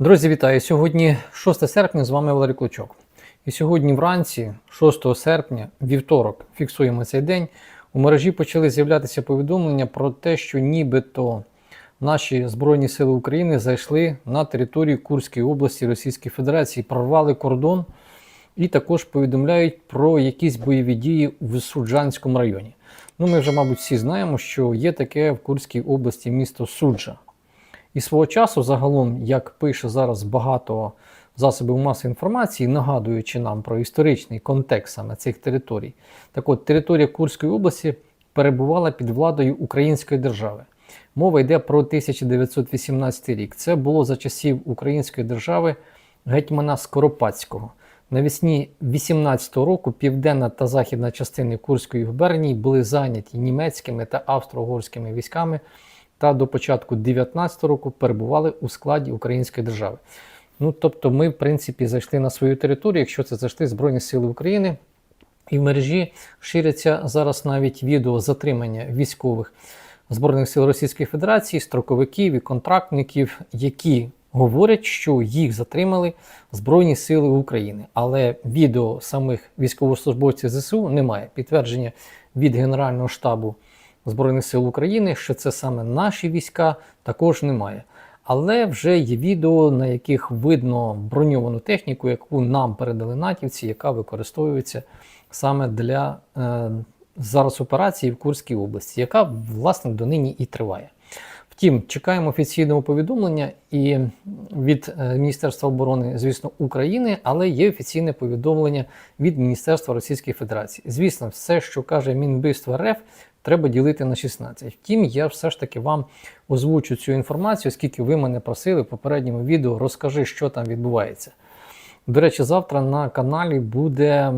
Друзі, вітаю! Сьогодні 6 серпня, з вами Валерій Клочок. І сьогодні вранці, 6 серпня, вівторок, фіксуємо цей день, у мережі почали з'являтися повідомлення про те, що нібито наші Збройні Сили України зайшли на територію Курської області Російської Федерації, прорвали кордон і також повідомляють про якісь бойові дії в Суджанському районі. Ну, ми вже, мабуть, всі знаємо, що є таке в Курській області місто Суджа. І свого часу, загалом, як пише зараз багато засобів масової інформації, нагадуючи нам про історичний контекст саме цих територій, так от територія Курської області перебувала під владою Української держави. Мова йде про 1918 рік. Це було за часів Української держави гетьмана Скоропадського. Навесні 18-го року південна та західна частини Курської губернії були зайняті німецькими та австро-угорськими військами та до початку 19 року перебували у складі Української держави. Ну тобто, ми, в принципі, зайшли на свою територію, якщо це зайшли Збройні Сили України. І в мережі ширяться зараз навіть відео затримання військових Збройних сил Російської Федерації, строковиків і контрактників, які говорять, що їх затримали Збройні Сили України. Але відео самих військовослужбовців ЗСУ немає. Підтвердження від Генерального штабу Збройних сил України, що це саме наші війська, також немає. Але вже є відео, на яких видно броньовану техніку, яку нам передали натівці, яка використовується саме для е, зараз операції в Курській області, яка власне донині і триває. Втім, чекаємо офіційного повідомлення і від е, Міністерства оборони, звісно, України, але є офіційне повідомлення від Міністерства Російської Федерації. Звісно, все, що каже Мінбивство РФ, треба ділити на 16. Втім, я все ж таки вам озвучу цю інформацію, оскільки ви мене просили в попередньому відео, розкажи, що там відбувається. До речі, завтра на каналі буде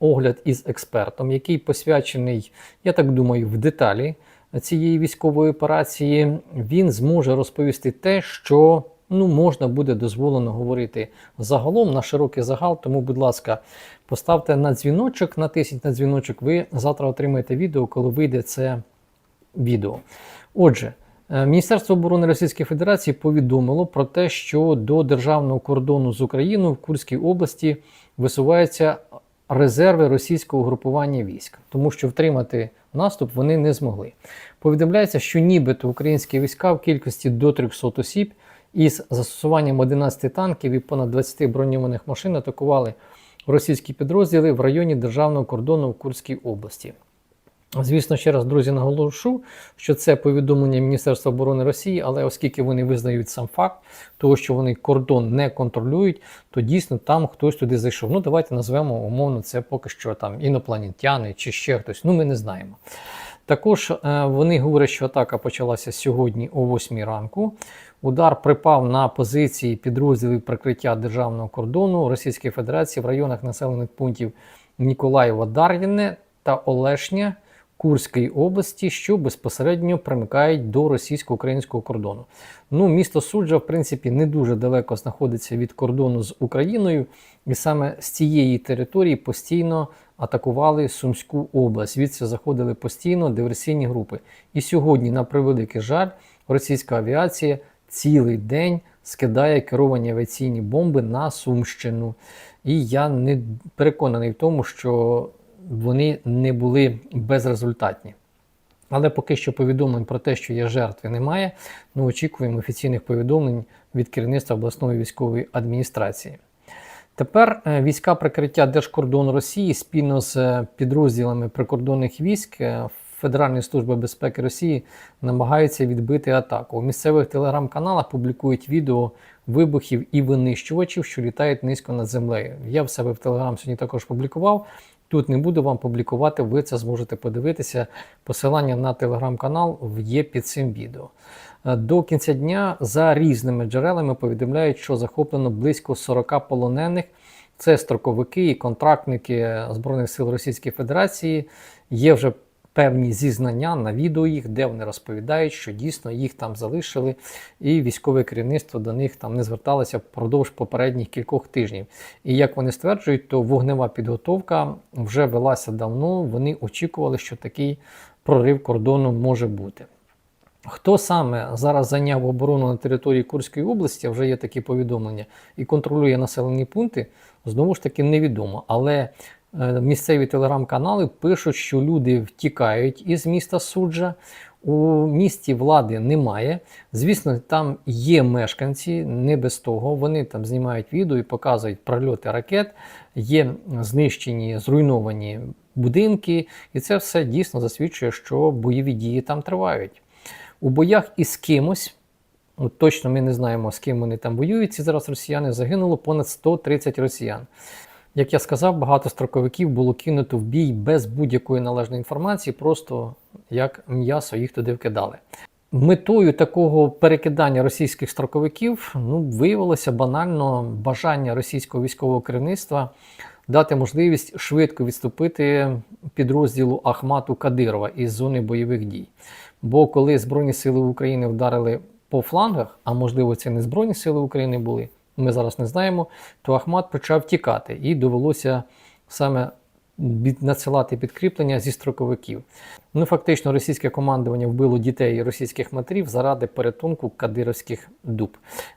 огляд із експертом, який посвячений, я так думаю, в деталі цієї військової операції. Він зможе розповісти те, що ну, можна буде дозволено говорити загалом на широкий загал. Тому, будь ласка, поставте на дзвіночок, натисніть на дзвіночок, ви завтра отримаєте відео, коли вийде це відео. Отже. е, Міністерство оборони Російської Федерації повідомило про те, що до державного кордону з Україною в Курській області висуваються резерви російського групування військ, тому що втримати наступ вони не змогли. Повідомляється, що нібито українські війська в кількості до 300 осіб із застосуванням 11 танків і понад 20 броньованих машин атакували російські підрозділи в районі державного кордону в Курській області. Звісно, ще раз, друзі, наголошу, що це повідомлення Міністерства оборони Росії, але оскільки вони визнають сам факт того, що вони кордон не контролюють, то дійсно там хтось туди зайшов. Ну, давайте назвемо умовно це поки що там інопланетяни чи ще хтось. Ну, ми не знаємо. Також е, вони говорять, що атака почалася сьогодні о 8 ранку. Удар припав на позиції підрозділів прикриття державного кордону Російської Федерації в районах населених пунктів Ніколаєва, Дар'їне та Олешня Курської області, що безпосередньо примикають до російсько-українського кордону. Ну, місто Суджа, в принципі, не дуже далеко знаходиться від кордону з Україною, і саме з цієї території постійно атакували Сумську область. Звідси заходили постійно диверсійні групи. І сьогодні, на превеликий жаль, російська авіація цілий день скидає керовані авіаційні бомби на Сумщину. І я не переконаний в тому, що вони не були безрезультатні. Але поки що повідомлень про те, що є жертви, немає. Ну, очікуємо офіційних повідомлень від керівництва обласної військової адміністрації. Тепер е, війська прикриття Держкордону Росії спільно з е, підрозділами прикордонних військ е, Федеральної служби безпеки Росії намагаються відбити атаку. У місцевих телеграм-каналах публікують відео вибухів і винищувачів, що літають низько над землею. Я в себе в телеграм сьогодні також публікував. Тут не буду вам публікувати, ви це зможете подивитися. Посилання на телеграм-канал є під цим відео. Е, До кінця дня за різними джерелами повідомляють, що захоплено близько 40 полонених. Це строковики і контрактники Збройних сил Російської Федерації. Є вже певні зізнання на відео їх, де вони розповідають, що дійсно їх там залишили, і військове керівництво до них там не зверталося впродовж попередніх кількох тижнів. І як вони стверджують, то вогнева підготовка вже велася давно. Вони очікували, що такий прорив кордону може бути. Хто саме зараз зайняв оборону на території Курської області, вже є такі повідомлення, і контролює населені пункти, знову ж таки невідомо. Але місцеві телеграм-канали пишуть, що люди втікають із міста Суджа. У місті влади немає. Звісно, там є мешканці, не без того. Вони там знімають відео і показують прольоти ракет, є знищені, зруйновані будинки, і це все дійсно засвідчує, що бойові дії там тривають. У боях із кимось, точно ми не знаємо, з ким вони там воюють. Ці зараз росіяни загинуло понад 130 росіян. Як я сказав, багато строковиків було кинуто в бій без будь-якої належної інформації, просто як м'ясо їх туди вкидали. Метою такого перекидання російських строковиків ну, виявилося банально бажання російського військового керівництва дати можливість швидко відступити підрозділу Ахмату Кадирова із зони бойових дій. Бо коли Збройні Сили України вдарили по флангах, а можливо це не Збройні Сили України були, ми зараз не знаємо, то Ахмат почав тікати і довелося саме надсилати підкріплення зі строковиків. Ну, фактично, російське командування вбило дітей російських матерів заради порятунку кадировських дуб.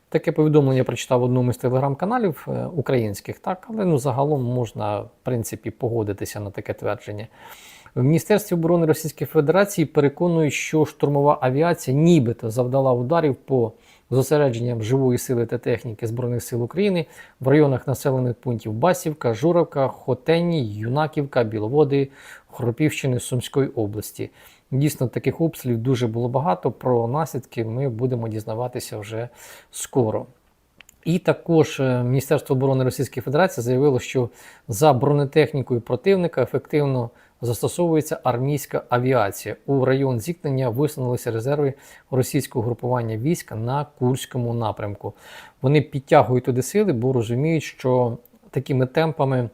Таке повідомлення прочитав в одному з телеграм-каналів е, українських, так, але ну, загалом можна, в принципі, погодитися на таке твердження. В Міністерстві оборони Російської Федерації переконують, що штурмова авіація нібито завдала ударів по зосередженням живої сили та техніки Збройних сил України в районах населених пунктів Басівка, Журавка, Хотені, Юнаківка, Біловоди, Хропівщини, Сумської області. Дійсно, таких обстрілів дуже було багато. Про наслідки ми будемо дізнаватися вже скоро. І також е, Міністерство оборони Російської Федерації заявило, що за бронетехнікою противника ефективно застосовується армійська авіація. У район зіткнення висунулися резерви російського групування військ на Курському напрямку. Вони підтягують туди сили, бо розуміють, що такими темпами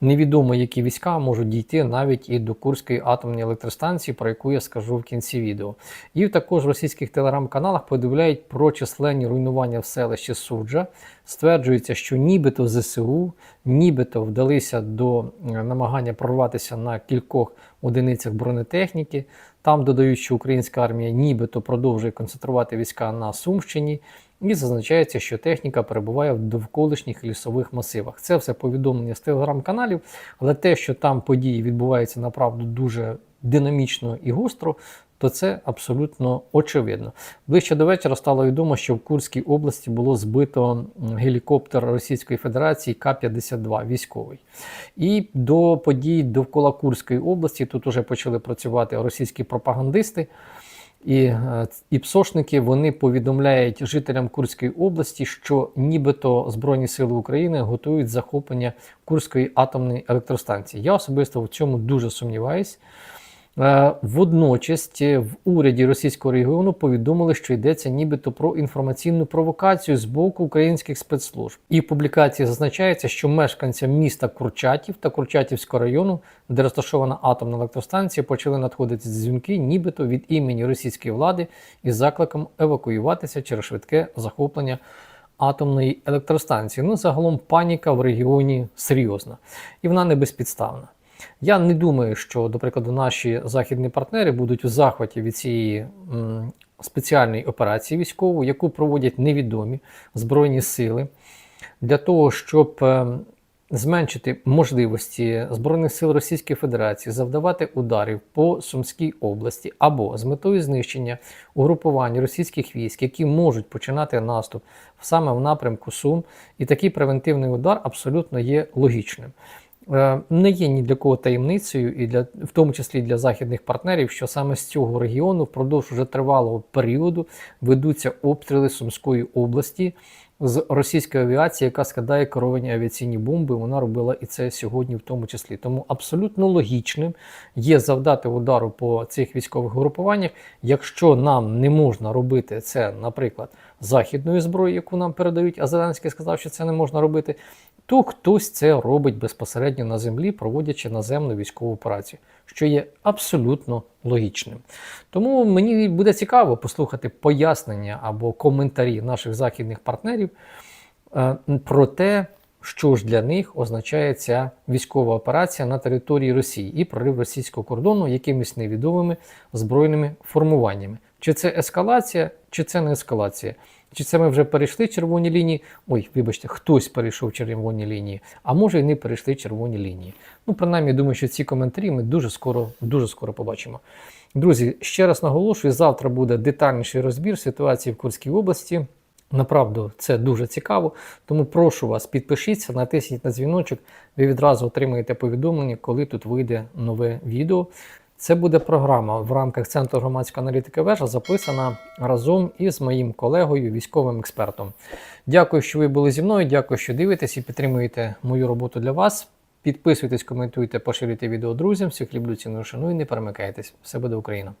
невідомо, які війська можуть дійти навіть і до Курської атомної електростанції, про яку я скажу в кінці відео. І також в російських телеграм-каналах повідомляють про численні руйнування в селищі Суджа. Стверджується, що нібито ЗСУ, нібито вдалися до е, намагання прорватися на кількох одиницях бронетехніки. Там додають, що українська армія нібито продовжує концентрувати війська на Сумщині. І зазначається, що техніка перебуває в довколишніх лісових масивах. Це все повідомлення з телеграм-каналів, але те, що там події відбуваються направду дуже динамічно і гостро, то це абсолютно очевидно. Ближче до вечора стало відомо, що в Курській області було збито гелікоптер Російської Федерації К-52 військовий. І до подій довкола Курської області тут уже почали працювати російські пропагандисти. І, е, і псошники вони повідомляють жителям Курської області, що нібито Збройні Сили України готують захоплення Курської атомної електростанції. Я особисто в цьому дуже сумніваюсь. Е, Водночас е, в уряді російського регіону повідомили, що йдеться нібито про інформаційну провокацію з боку українських спецслужб. І в публікації зазначається, що мешканцям міста Курчатів та Курчатівського району, де розташована атомна електростанція, почали надходити дзвінки, нібито від імені російської влади із закликом евакуюватися через швидке захоплення атомної електростанції. Ну, загалом паніка в регіоні серйозна і вона не безпідставна. Я не думаю, що, до прикладу, наші західні партнери будуть у захваті від цієї м, спеціальної операції військової, яку проводять невідомі збройні сили, для того, щоб е, зменшити можливості Збройних сил Російської Федерації завдавати ударів по Сумській області або з метою знищення угрупувань російських військ, які можуть починати наступ саме в напрямку Сум, і такий превентивний удар абсолютно є логічним. Е, Не є ні для кого таємницею, і для в тому числі для західних партнерів, що саме з цього регіону впродовж уже тривалого періоду ведуться обстріли Сумської області з російської авіації, яка складає керовані авіаційні бомби. Вона робила і це сьогодні, в тому числі. Тому абсолютно логічним є завдати удару по цих військових групуваннях, якщо нам не можна робити це, наприклад, західною зброєю, яку нам передають, а Зеленський сказав, що це не можна робити то хтось це робить безпосередньо на землі, проводячи наземну військову операцію, що є абсолютно логічним. Тому мені буде цікаво послухати пояснення або коментарі наших західних партнерів е, про те, що ж для них означає ця військова операція на території Росії і прорив російського кордону якимись невідомими збройними формуваннями. Чи це ескалація, чи це не ескалація? Чи це ми вже перейшли червоні лінії? Ой, вибачте, хтось перейшов червоні лінії, а може і не перейшли червоні лінії. Ну, принаймні, думаю, що ці коментарі ми дуже скоро, дуже скоро побачимо. Друзі, ще раз наголошую, завтра буде детальніший розбір ситуації в Курській області. Направду це дуже цікаво, тому прошу вас, підпишіться, натисніть на дзвіночок, ви відразу отримаєте повідомлення, коли тут вийде нове відео. Це буде програма в рамках Центру громадської аналітики вежа, записана разом із моїм колегою, військовим експертом. Дякую, що ви були зі мною. Дякую, що дивитесь і підтримуєте мою роботу для вас. Підписуйтесь, коментуйте, поширюйте відео друзям. Всіх люблю ціну шаную і не перемикайтесь. Все буде Україна!